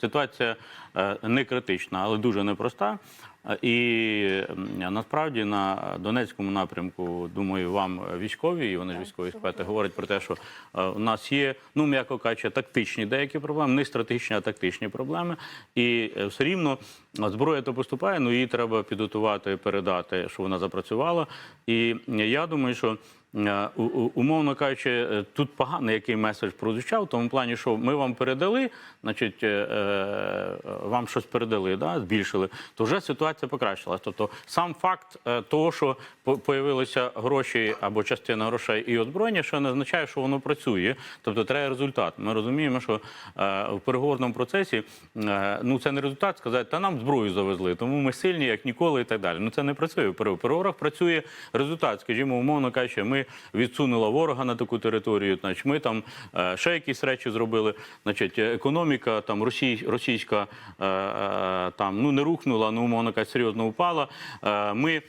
ситуація е, не критична, але дуже непроста. Е, І насправді на Донецькому напрямку, думаю, вам військові, і вони ж військові експерти, говорять про те, що е, у нас є, ну м'яко кажучи, тактичні деякі проблеми, не стратегічні, а тактичні проблеми. І е, все рівно зброя то поступає, ну її треба підготувати, передати, щоб вона запрацювала. І я думаю, що. Умовно кажучи, тут поганий який меседж прозвучав, в тому плані, що ми вам передали, значить, вам щось передали, да, збільшили, то вже ситуація покращилась. Тобто сам факт е, того, що по- появилися гроші або частина грошей і озброєння, ще не означає, що воно працює. Тобто треба результат. Ми розуміємо, що е, в переговорному процесі е, ну це не результат сказати, та нам зброю завезли, тому ми сильні, як ніколи, і так далі. Ну це не працює в переговорах. Працює результат. Скажімо, умовно кажучи, ми відсунули ворога на таку територію, значить, ми там ще якісь речі зробили. Значить, економіка там росій, російська там ну не рухнула, ну умовно кажучи, серйозно упала. Е, ми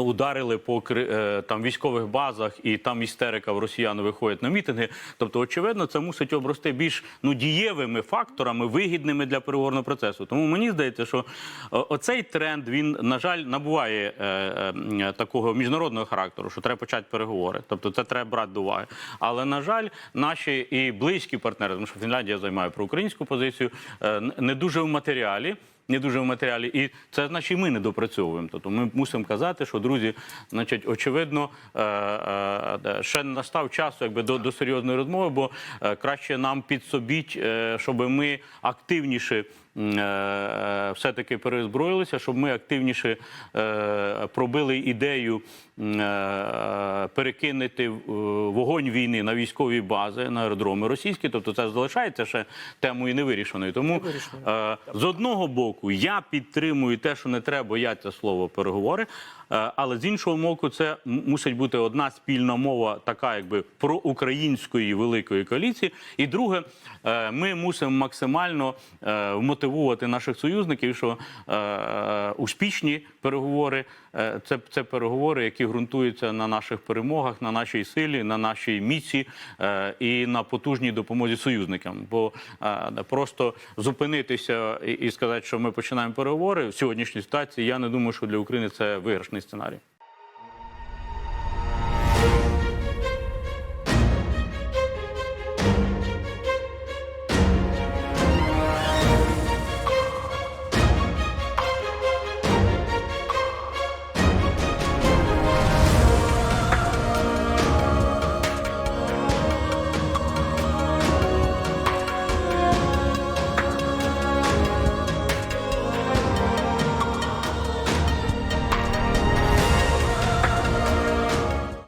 Ударили по е, там військових базах, і там істерика в росіян виходять на мітинги. Тобто, очевидно, це мусить обрости більш ну дієвими факторами, вигідними для переговорного процесу. Тому мені здається, що е, оцей тренд він на жаль набуває е, е, такого міжнародного характеру, що треба почати переговори. Тобто, це треба брати до уваги. Але на жаль, наші і близькі партнери, тому що Фінляндія займає проукраїнську позицію, е, не дуже в матеріалі не дуже в матеріалі, і це значить ми не допрацьовуємо. Тобто ми мусимо казати, що друзі, значить, очевидно, е, е, ще не настав час, якби до, до серйозної розмови, бо е, краще нам підсобіть, е, щоб ми активніше. М, е, Все-таки перезброїлися, щоб ми активніше е, пробили ідею е, перекинути е, вогонь війни на військові бази, на аеродроми російські. Тобто це залишається ще темою невирішеною. Тому е, з одного боку я підтримую те, що не треба боятися слова переговори. е, Але з іншого боку, це мусить бути одна спільна мова, така якби проукраїнської великої коаліції. І друге, е, ми мусимо максимально е, вмотивувати наших союзників, що е, е, успішні переговори е, це, це переговори, які ґрунтуються на наших перемогах, на нашій силі, на нашій міці е, і на потужній допомозі союзникам. Бо е, просто зупинитися і, і сказати, що ми починаємо переговори в сьогоднішній ситуації, я не думаю, що для України це виграшний сценарій.